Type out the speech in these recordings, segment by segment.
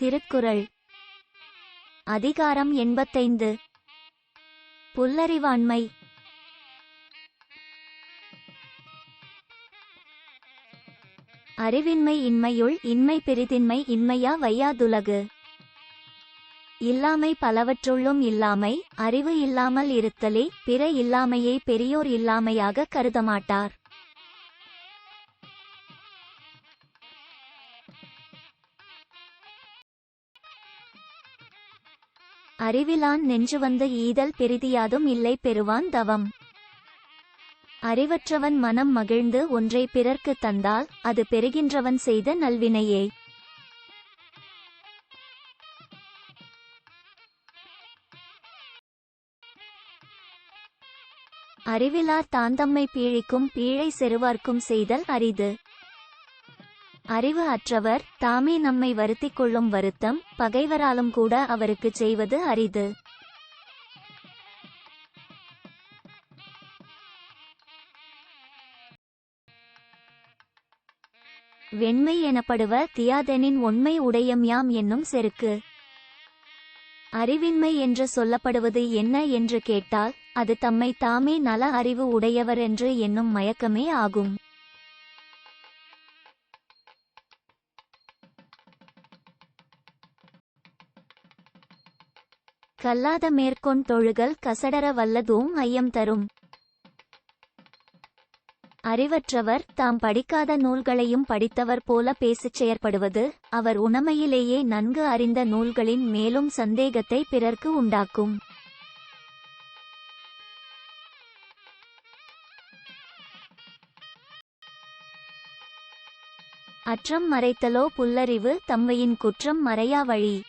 திருக்குறள். அதிகாரம் எண்பத்தைந்து. புல்லறிவாண்மை. அறிவின்மை இன்மையுள் இன்மை பெரிதின்மை இன்மையா வையாதுலகு. இல்லாமை பலவற்றுள்ளும் இல்லாமை அறிவு இல்லாமல் இருத்தலே பிற இல்லாமையை பெரியோர் இல்லாமையாக கருதமாட்டார். அறிவிலான் நெஞ்சு வந்த ஈதல் பெரிதியாதும் இல்லை பெறுவான் தவம். அறிவற்றவன் மனம் மகிழ்ந்து ஒன்றை பிறர்க்கு தந்தால் அது பெறுகின்றவன் செய்த நல்வினையே. அறிவிலார் தாந்தம்மை பீழிக்கும் பீழை செருவார்க்கும் செய்தல் அரிது. அறிவு அற்றவர் தாமே நம்மை வருத்திக் கொள்ளும் வருத்தம் பகைவராலும் கூட அவருக்கு செய்வது அரிது. வெண்மை எனப்படுவ தியாதனின் உண்மை உடையம் யாம் என்னும் செருக்கு. அறிவின்மை என்று சொல்லப்படுவது என்ன என்று கேட்டால் அது தம்மை தாமே நல அறிவு உடையவர் என்று என்னும் மயக்கமே ஆகும். கல்லாத மேற்கொண் தொழுகல் கசடர வல்லதூம் ஐயம் தரும். அறிவற்றவர் தாம் படிக்காத நூல்களையும் படித்தவர் போல பேசிச் செயற்படுவது அவர் உணமையிலேயே நன்கு அறிந்த நூல்களின் மேலும் சந்தேகத்தை பிறர்க்கு உண்டாக்கும். அற்றம் மறைத்தலோ புல்லறிவு தம்மையின் குற்றம் மறையா வழி.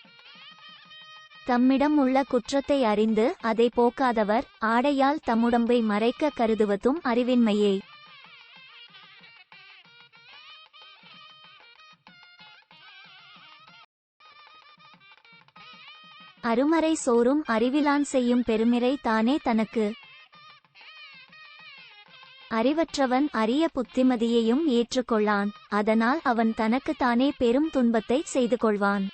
தம்மிடம் உள்ள குற்றத்தை அறிந்து அதை போக்காதவர் ஆடையால் தம்முடம்பை மறைக்க கருதுவதும் அறிவின்மையே. அருமறை சோறும் அறிவிலான் செய்யும் பெருமிறை தானே தனக்கு. அறிவற்றவன் அரிய புத்திமதியையும் ஏற்றுக்கொள்ளான் அதனால் அவன் தனக்கு தானே பெரும் துன்பத்தை செய்து கொள்வான்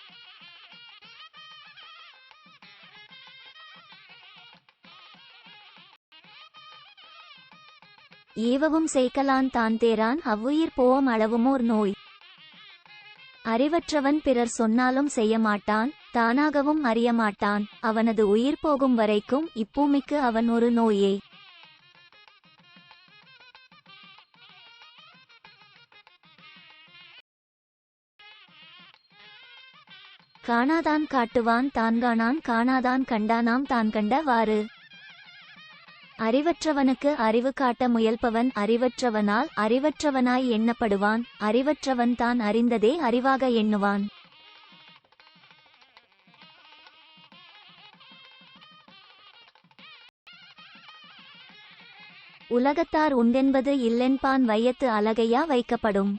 ஏவவும் செய்கலான் தான் தேரான் அவ்வுயிர் போவம் அளவுமோர் நோய். அறிவற்றவன் பிறர் சொன்னாலும் செய்ய மாட்டான் தானாகவும் அறியமாட்டான் அவனது உயிர் போகும் வரைக்கும் இப்பூமிக்கு அவன் ஒரு நோயே. காணாதான் காட்டுவான் தான் காணான் காணாதான் கண்டானாம் தான் கண்ட வாறு. அறிவற்றவனுக்கு அறிவு காட்ட முயல்பவன் அறிவற்றவனால் அறிவற்றவனாய் எண்ணப்படுவான். அறிவற்றவன் தான் அறிந்ததே அறிவாக எண்ணுவான். உலகத்தார் உண்டென்பது இல்லென்பான் வையத்து அழகையா வைக்கப்படும்.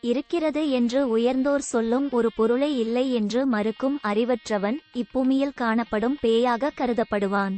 இருக்கிறது என்று உயர்ந்தோர் சொல்லும் ஒரு பொருளை இல்லை என்று மறுக்கும் அறிவற்றவன் இப்பூமியில் காணப்படும் பேயாக கருதப்படுவான்.